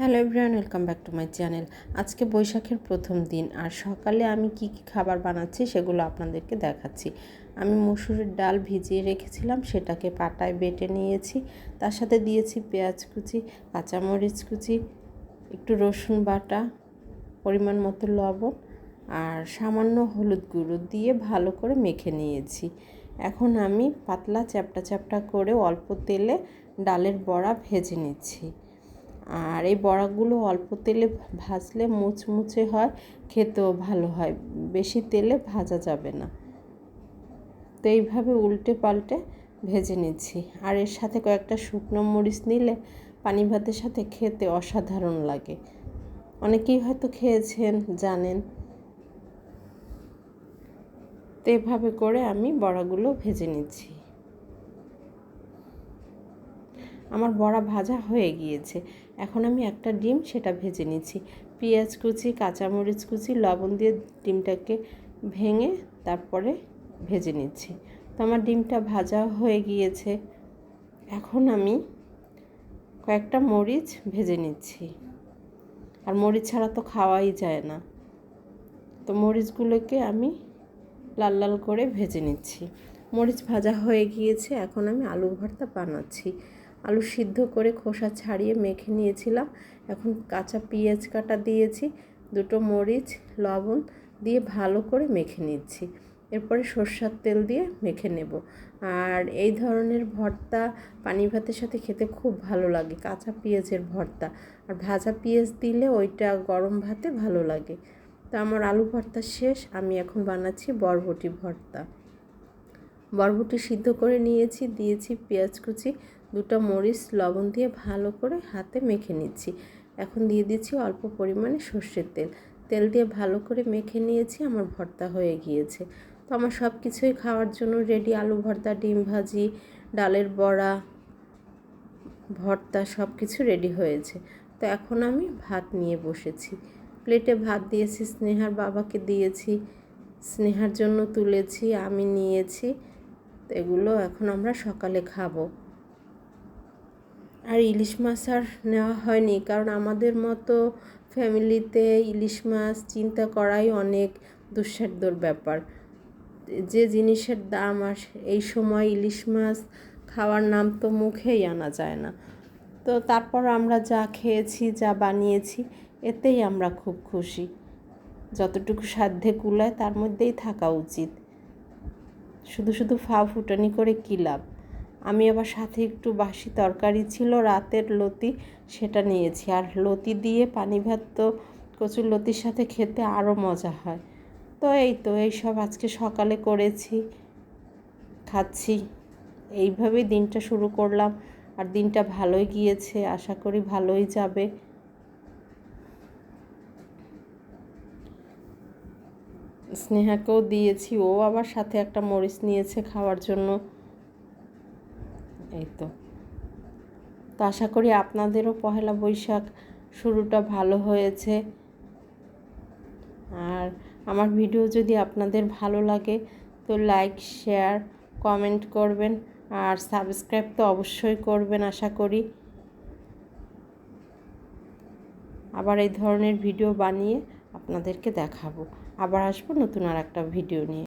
Hello everyone, welcome back to my channel. আজকে বৈশাখের প্রথম দিন আর সকালে আমি কি কি খাবার বানাচ্ছি সেগুলো আপনাদেরকে দেখাচ্ছি। আমি মসুরের ডাল ভিজিয়ে রেখেছিলাম, সেটাকে পাটায় বেটে নিয়েছি। তার সাথে দিয়েছি পেঁয়াজ কুচি, কাঁচামরিচ কুচি, একটু রসুন বাটা, পরিমাণ মতো লবণ আর সামান্য হলুদ গুঁড়ো দিয়ে ভালো করে মেখে নিয়েছি। এখন আমি পাতলা চ্যাপটা চ্যাপটা করে অল্প তেলে ডালের বড়া ভেজে নিচ্ছি। আর এই বড়াগুলো অল্প তেলে ভাজলে মুচমুচে হয়, খেতেও ভালো হয়। বেশি তেলে ভাজা যাবে না। তো এইভাবে উল্টে পাল্টে ভেজে নিচ্ছি। আর এর সাথে কয়েকটা শুকনো মরিচ নিলে পানি ভাতের সাথে খেতে অসাধারণ লাগে। অনেকেই হয়তো খেয়েছেন, জানেন। তো এভাবে করে আমি বড়াগুলো ভেজে নিচ্ছি। আমার বড়া ভাজা হয়ে গিয়েছে। এখন আমি একটা ডিম সেটা ভেজে নিচ্ছি। পেঁয়াজ কুচি, কাঁচামরিচ কুচি, লবণ দিয়ে ডিমটাকে ভেঙে তারপরে ভেজে নিচ্ছি। তো আমার ডিমটা ভাজা হয়ে গিয়েছে। এখন আমি কয়েকটা মরিচ ভেজে নিচ্ছি। আর মরিচ ছাড়া তো খাওয়াই যায় না। তো মরিচগুলোকে আমি লাল লাল করে ভেজে নিচ্ছি। মরিচ ভাজা হয়ে গিয়েছে। এখন আমি আলু ভর্তা বানাচ্ছি। আলু সিদ্ধ করে খোসা ছাড়িয়ে মেখে নিয়েছিলাম। এখন কাঁচা পেঁয়াজ কাটা দিয়েছি, দুটো মরিচ, লবণ দিয়ে ভালো করে মেখে নিচ্ছি। এরপরে সর্ষার তেল দিয়ে মেখে নেব। আর এই ধরনের ভর্তা পানি ভাতের সাথে খেতে খুব ভালো লাগে, কাঁচা পেঁয়াজের ভর্তা। আর ভাজা পেঁয়াজ দিলে ওইটা গরম ভাতে ভালো লাগে। তো আমার আলু ভর্তা শেষ, আমি এখন বানাচ্ছি বরবটি ভর্তা। বরবটি সিদ্ধ করে নিয়েছি, দিয়েছি পেঁয়াজ কুচি দুটো মরিচ লবণ দিয়ে ভালো করে হাতে মেখে নিচ্ছি। এখন দিয়ে দিচ্ছি অল্প পরিমাণে সর্ষের তেল। তেল দিয়ে ভালো করে মেখে নিয়েছি, আমার ভর্তা হয়ে গিয়েছে। তো আমার সব কিছুই খাওয়ার জন্য রেডি আলু ভর্তা, ডিম ভাজি, ডালের বড়া, ভর্তা সব কিছু রেডি হয়েছে। তো এখন আমি ভাত নিয়ে বসেছি। প্লেটে ভাত দিয়েছি, স্নেহার বাবাকে দিয়েছি, স্নেহার জন্য তুলেছি, আমি নিয়েছি। তো এগুলো এখন আমরা সকালে খাব। আর ইলিশ মাছ আর নেওয়া হয়নি, কারণ আমাদের মতো ফ্যামিলিতে ইলিশ মাছ চিন্তা করাই অনেক দুঃসাধ্যর ব্যাপার। যে জিনিসের দাম আর এই সময় ইলিশ মাছ খাওয়ার নাম তো মুখেই আনা যায় না। তো তারপর আমরা যা খেয়েছি, যা বানিয়েছি, এতেই আমরা খুব খুশি। যতটুকু সাধ্যে কুলায় তার মধ্যেই থাকা উচিত। শুধু শুধু ফা ফুটানি করে কী লাভ? আমি আবার সাথে একটু বাসি তরকারি ছিল, রাতের লতি সেটা নিয়েছি। আর লতি দিয়ে পানি ভাত তো কচুর লতির সাথে খেতে আরও মজা হয়। তো এই তো এইসব আজকে সকালে করেছি, খাচ্ছি। এইভাবেই দিনটা শুরু করলাম। আর দিনটা ভালোই গিয়েছে, আশা করি ভালোই যাবে। স্নেহাকেও দিয়েছি, ও আবার সাথে একটা মরিচ নিয়েছে খাওয়ার জন্য। এই তো তো আশা করি আপনাদেরও পহেলা বৈশাখ শুরুটা ভালো হয়েছে। আর আমার ভিডিও যদি আপনাদের ভালো লাগে তো লাইক শেয়ার কমেন্ট করবেন। আর সাবস্ক্রাইব তো অবশ্যই করবেন আশা করি। আবার এই ধরনের ভিডিও বানিয়ে আপনাদেরকে দেখাবো। আবার আসব নতুন আর একটা ভিডিও নিয়ে।